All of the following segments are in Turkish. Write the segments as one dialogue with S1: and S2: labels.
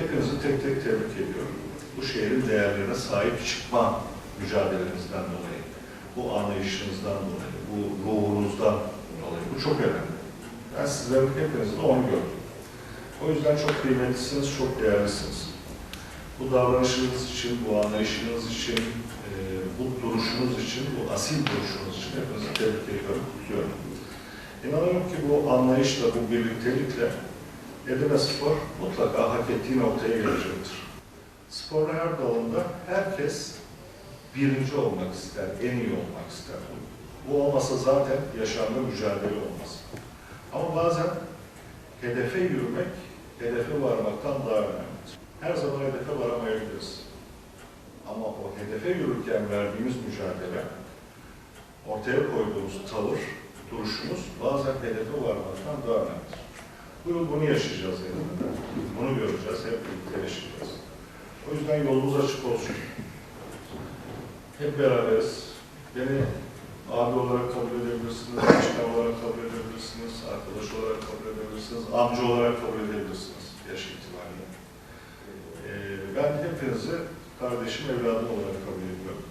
S1: Hepinizi tek tek tebrik ediyorum. Bu şehrin değerlerine sahip çıkma mücadelenizden dolayı, bu anlayışınızdan dolayı, bu ruhunuzdan dolayı. Bu çok önemli. Ben sizlerin hepinizde onu gördüm. O yüzden çok kıymetlisiniz, çok değerlisiniz. Bu davranışınız için, bu anlayışınız için, e, bu duruşunuz için, bu asil duruşunuz için hepinizi tebrik ediyorum, kutluyorum. İnanıyorum ki bu anlayışla, bu birliktelikle Edirne Spor mutlaka hak ettiği noktaya gelecektir. Sporun her dalında herkes birinci olmak ister, en iyi olmak ister. Bu olmasa zaten yaşamda mücadele olmaz. Ama bazen hedefe yürümek, hedefe varmaktan daha önemlidir. Her zaman hedefe varamayabiliriz. Ama o hedefe yürürken verdiğimiz mücadele, ortaya koyduğumuz tavır, duruşumuz bazen hedefe varmaktan daha önemlidir. Bu bunu yaşayacağız elinde. Bunu göreceğiz, hep birlikte yaşayacağız. O yüzden yolumuz açık olsun. Hep beraberiz. Beni abi olarak kabul edebilirsiniz, başkan olarak kabul edebilirsiniz, arkadaş olarak kabul edebilirsiniz, amca olarak kabul edebilirsiniz yaş itibariyle. Ee, ben hepinizi kardeşim, evladım olarak kabul ediyorum.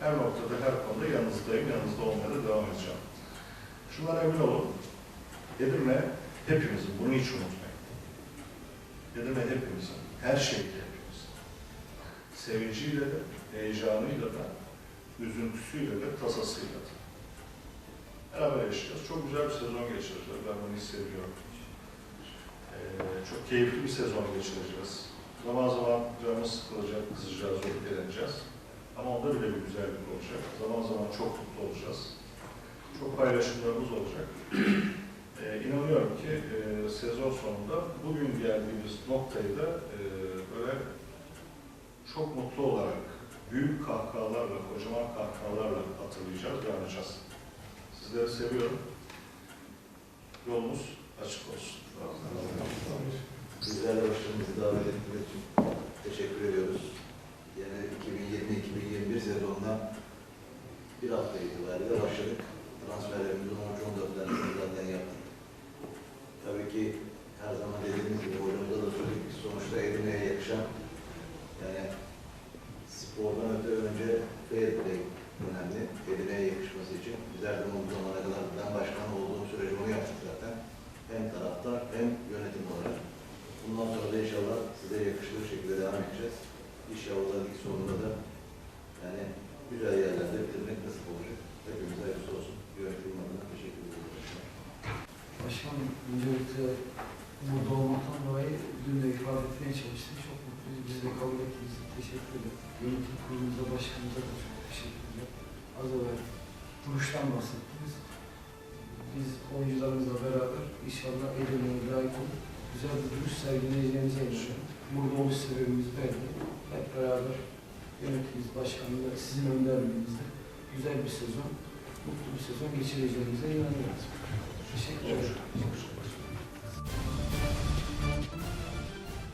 S1: Her noktada, her konuda yanınızdayım, yanınızda olmaya da devam edeceğim. Şundan emin olun, Edirne hepimizin, bunu hiç unutmayın. Edirne hepimizin, her şeyde hepimizin. Sevinciyle de, heyecanıyla da, üzüntüsüyle de, tasasıyla da. Beraber yaşayacağız. Çok güzel bir sezon geçireceğiz. Ben bunu hissediyorum. Ee, çok keyifli bir sezon geçireceğiz. Zaman zaman canımız sıkılacak, kızacağız, öfkeleneceğiz. Ama onda bile bir güzellik olacak. Zaman zaman çok mutlu olacağız. Çok paylaşımlarımız olacak. Ee, inanıyorum ki e, sezon sonunda bugün geldiğimiz noktayı da e, böyle çok mutlu olarak, büyük kahkahalarla, kocaman kahkahalarla hatırlayacağız ve anacağız. Sizleri seviyorum. Yolumuz açık olsun.
S2: Bizlerle başkanımızı davet ettiğiniz için teşekkür ediyoruz. Yine 2020-2021 sezonuna bir hafta itibariyle başladık. Transferlerimizin 13-14'lerini zaten yaptık. Tabii ki her zaman dediğimiz gibi hocamıza da söyledik. Biz sonuçta Yakışan yani spordan öte önce fair önemli. Edirne'ye yakışması için. Biz her zaman bu zamana kadar ben başkan olduğum sürece onu yaptık zaten. Hem taraftar hem yönetim olarak. Bundan sonra da inşallah size yakışır şekilde devam edeceğiz. İnşallah lig sonunda da yani güzel yerlerde bitirmek nasip olacak. Hepimize hayırlısı olsun. Yönetim adına teşekkür ederim.
S3: Başkanım, öncelikle burada olmaktan dolayı dün de ifade etmeye çalıştım. Çok mutluyuz. Biz de kabul ettiğiniz teşekkür ederim. Yönetim kurulumuza, başkanımıza da çok teşekkür ederim. Az evvel duruştan bahsettiniz. Biz oyuncularımızla beraber inşallah Edirne'ye layık olup güzel bir duruş sergileyeceğimize inanıyorum. Burada oluş sebebimiz belli. Hep beraber yönetimiz, başkanımla, sizin önderliğinizde güzel bir sezon, mutlu bir sezon geçireceğimize inanıyoruz. Teşekkür ederim.